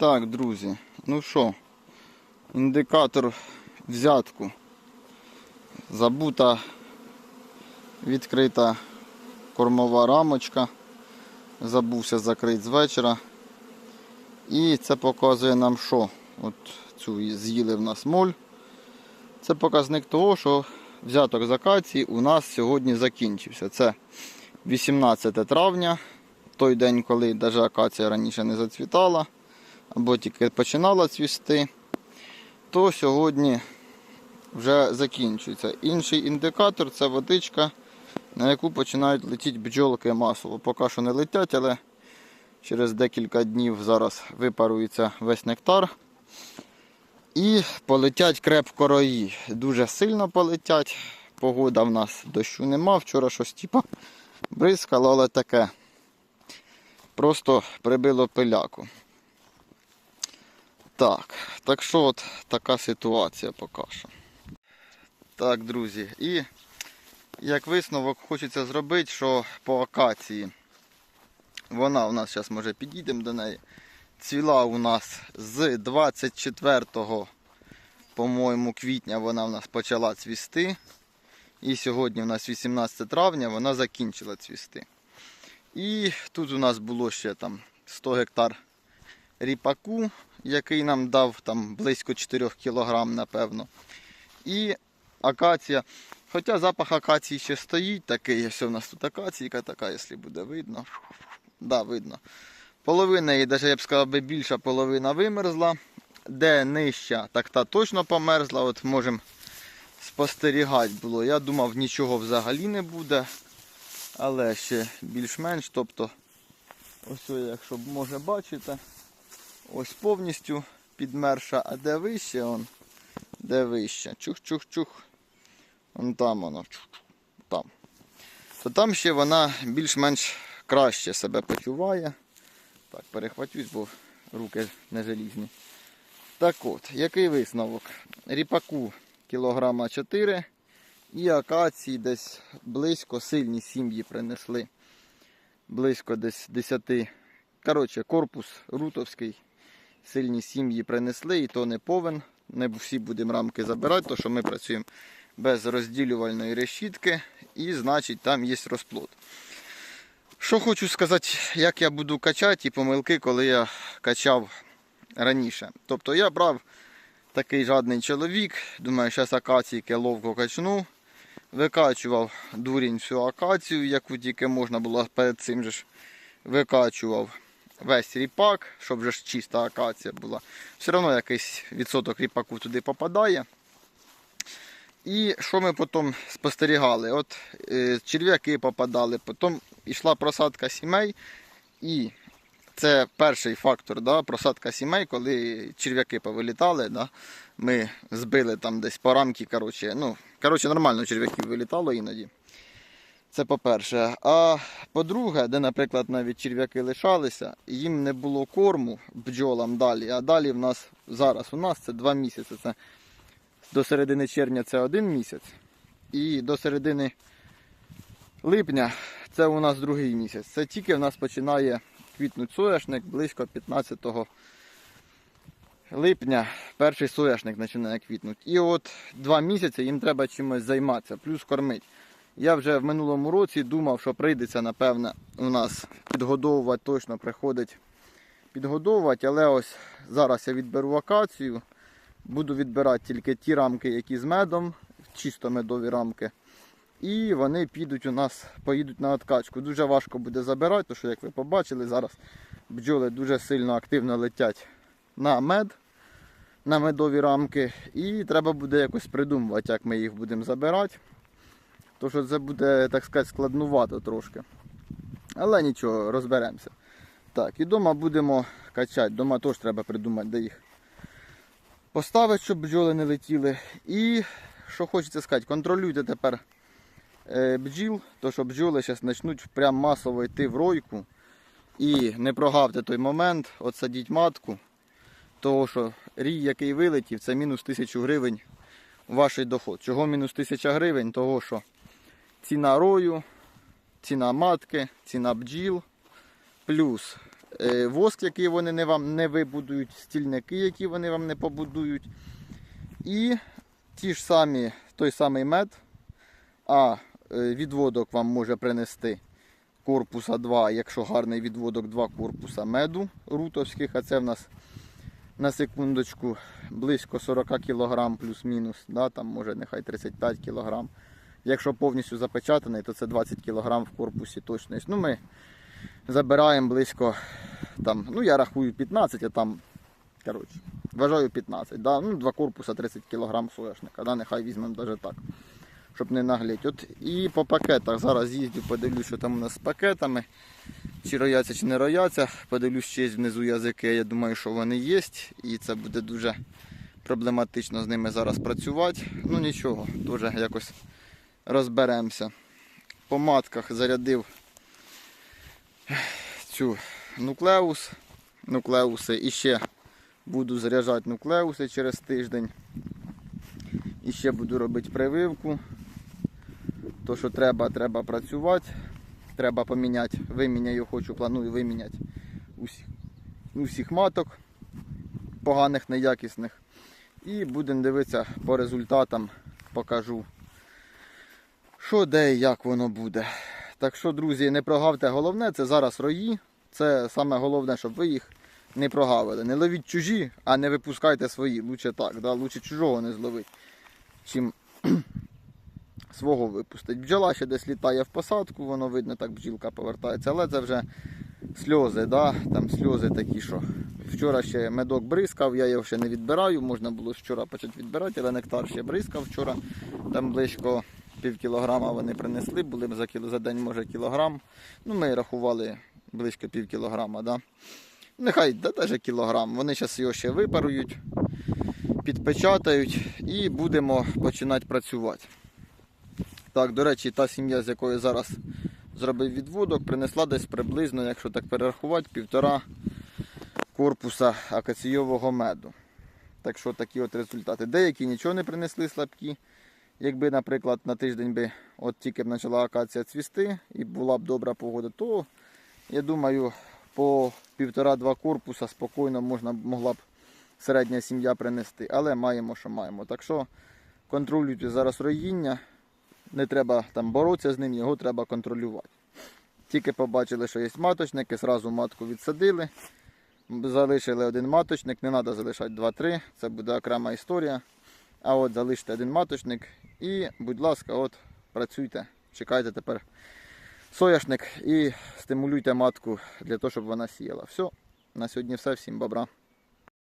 Так, друзі, ну що, індикатор взятку. Забута відкрита кормова рамочка. Забувся закрити з вечора. І це показує нам що? От цю з'їли в нас моль. Це показник того, що взяток з акації у нас сьогодні закінчився. Це 18 травня, той день, коли навіть акація раніше не зацвітала, або тільки починала цвісти, то сьогодні вже закінчується. Інший індикатор це водичка, на яку починають летіти бджолки масово. Поки що не летять, але через декілька днів зараз випарується весь нектар. І полетять крепко рої. Дуже сильно полетять. Погода в нас дощу нема. Вчора щось типа бризкало, але таке. Просто прибило пиляку. Так, так що от така ситуація поки що. Так, друзі, і як висновок хочеться зробити, що по акації вона у нас зараз може підійдемо до неї. Цвіла у нас з 24 по-моєму, квітня вона в нас почала цвісти. І сьогодні у нас 18 травня вона закінчила цвісти. І тут у нас було ще там 100 гектар ріпаку, який нам дав там близько 4 кг, напевно. І акація. Хоча запах акації ще стоїть, такий, ось у нас тут акаційка така, якщо буде видно. Да, видно. Половина її, навіть я б сказав, більша половина вимерзла. Де нижча, так та точно померзла. От можемо спостерігати було. Я думав, нічого взагалі не буде. Але ще більш-менш. Тобто, ось, якщо може бачите, ось повністю підмерша, а де вище, он, де вище. Чух-чух-чух. Вон там воно. Чух-чух, Там. То там ще вона більш-менш краще себе почуває. Так, перехватюсь, бо руки не желізні. Так от, який висновок? Ріпаку кілограма 4 і акації десь близько сильні сім'ї принесли. Близько десь 10. Коротше, корпус рутовський. Сильні сім'ї принесли і то не повен. Не всі будемо рамки забирати, тому що ми працюємо без розділювальної решітки і значить там є розплод. Що хочу сказати, як я буду качати і помилки, коли я качав раніше. Тобто я брав такий жадний чоловік, думаю, зараз акаційки ловко качну. Викачував дурінь всю акацію, яку тільки можна було перед цим же ж викачував весь ріпак, щоб вже чиста акація була. Все одно якийсь відсоток ріпаку туди попадає. І що ми потім спостерігали? От е, черв'яки попадали, потім йшла просадка сімей. І це перший фактор, да, просадка сімей, коли черв'яки повилітали. Да, ми збили там десь по рамки. Коротше, ну, коротше, нормально черв'яків вилітало іноді. Це по-перше. А по-друге, де, наприклад, навіть черв'яки лишалися, їм не було корму бджолам далі. А далі в нас зараз у нас це два місяці. Це до середини червня це один місяць. І до середини липня це у нас другий місяць. Це тільки в нас починає квітнути соняшник близько 15 липня. Перший соняшник починає квітнути. І от два місяці їм треба чимось займатися, плюс кормити. Я вже в минулому році думав, що прийдеться, напевне, у нас підгодовувати, точно приходить підгодовувати, але ось зараз я відберу акацію. Буду відбирати тільки ті рамки, які з медом, чисто медові рамки. І вони підуть у нас, поїдуть на откачку. Дуже важко буде забирати, тому що, як ви побачили, зараз бджоли дуже сильно активно летять на мед, на медові рамки. І треба буде якось придумувати, як ми їх будемо забирати. Що це буде, так сказати, складнувато трошки. Але нічого, розберемося. Так, і вдома будемо качати. Дома теж треба придумати, де їх поставити, щоб бджоли не летіли. І що хочеться сказати, контролюйте тепер е, бджіл, то що бджоли зараз почнуть прям масово йти в ройку. І не прогавте той момент, от садіть матку, того що рій, який вилетів, це мінус 1000 гривень ваш доход. Чого мінус 1000 гривень? Того що ціна рою, ціна матки, ціна бджіл, плюс е, воск, який вони не вам не вибудують, стільники, які вони вам не побудують. І ті ж самі, той самий мед, а е, відводок вам може принести корпуса 2, якщо гарний відводок, 2 корпуса меду рутовських, а це в нас на секундочку близько 40 кг плюс-мінус, да, там може нехай 35 кг. Якщо повністю запечатаний, то це 20 кг в корпусі точно. Ну, ми забираємо близько, там, ну я рахую 15, а там, коротше, вважаю 15. Да? Ну, два корпуса 30 кг соняшника, да? нехай візьмемо навіть так, щоб не нагліть. От і по пакетах зараз їздю, подивлюсь, що там у нас з пакетами. Чи рояться, чи не рояться. Подивлюсь, є внизу язики. Я думаю, що вони є. І це буде дуже проблематично з ними зараз працювати. Ну нічого, теж якось розберемося. По матках зарядив цю нуклеус, нуклеуси і ще буду заряджати нуклеуси через тиждень. І ще буду робити прививку. То, що треба, треба працювати. Треба поміняти, виміняю, хочу, планую виміняти усіх, усіх маток поганих, неякісних. І будемо дивитися по результатам, покажу, що де і як воно буде. Так що, друзі, не прогавте головне, це зараз рої. Це саме головне, щоб ви їх не прогавили. Не ловіть чужі, а не випускайте свої. Лучше так, да? лучше чужого не зловить, чим свого випустить. Бджола ще десь літає в посадку, воно видно, так бджілка повертається, але це вже сльози, да? там сльози такі, що вчора ще медок бризкав, я його ще не відбираю, можна було вчора почати відбирати, але нектар ще бризкав вчора, там близько пів кілограма вони принесли, були за, кіло, за день може кілограм. Ну, ми рахували близько пів кілограма. Да? Нехай да, навіть кілограм. Вони зараз його ще випарують, підпечатають і будемо починати працювати. Так, до речі, та сім'я, з якої зараз зробив відводок, принесла десь приблизно, якщо так перерахувати, півтора корпуса акаційового меду. Так що такі от результати. Деякі нічого не принесли слабкі. Якби, наприклад, на тиждень би от тільки б почала акація цвісти і була б добра погода, то я думаю, по півтора-два корпуса спокійно можна могла б середня сім'я принести. Але маємо, що маємо. Так що контролюйте зараз роїння. Не треба там боротися з ним, його треба контролювати. Тільки побачили, що є маточники, зразу матку відсадили. Залишили один маточник, не треба залишати 2-3, це буде окрема історія. А от залиште один маточник і, будь ласка, от працюйте, чекайте тепер сояшник і стимулюйте матку для того, щоб вона сіяла. Все, на сьогодні все. Всім бобра.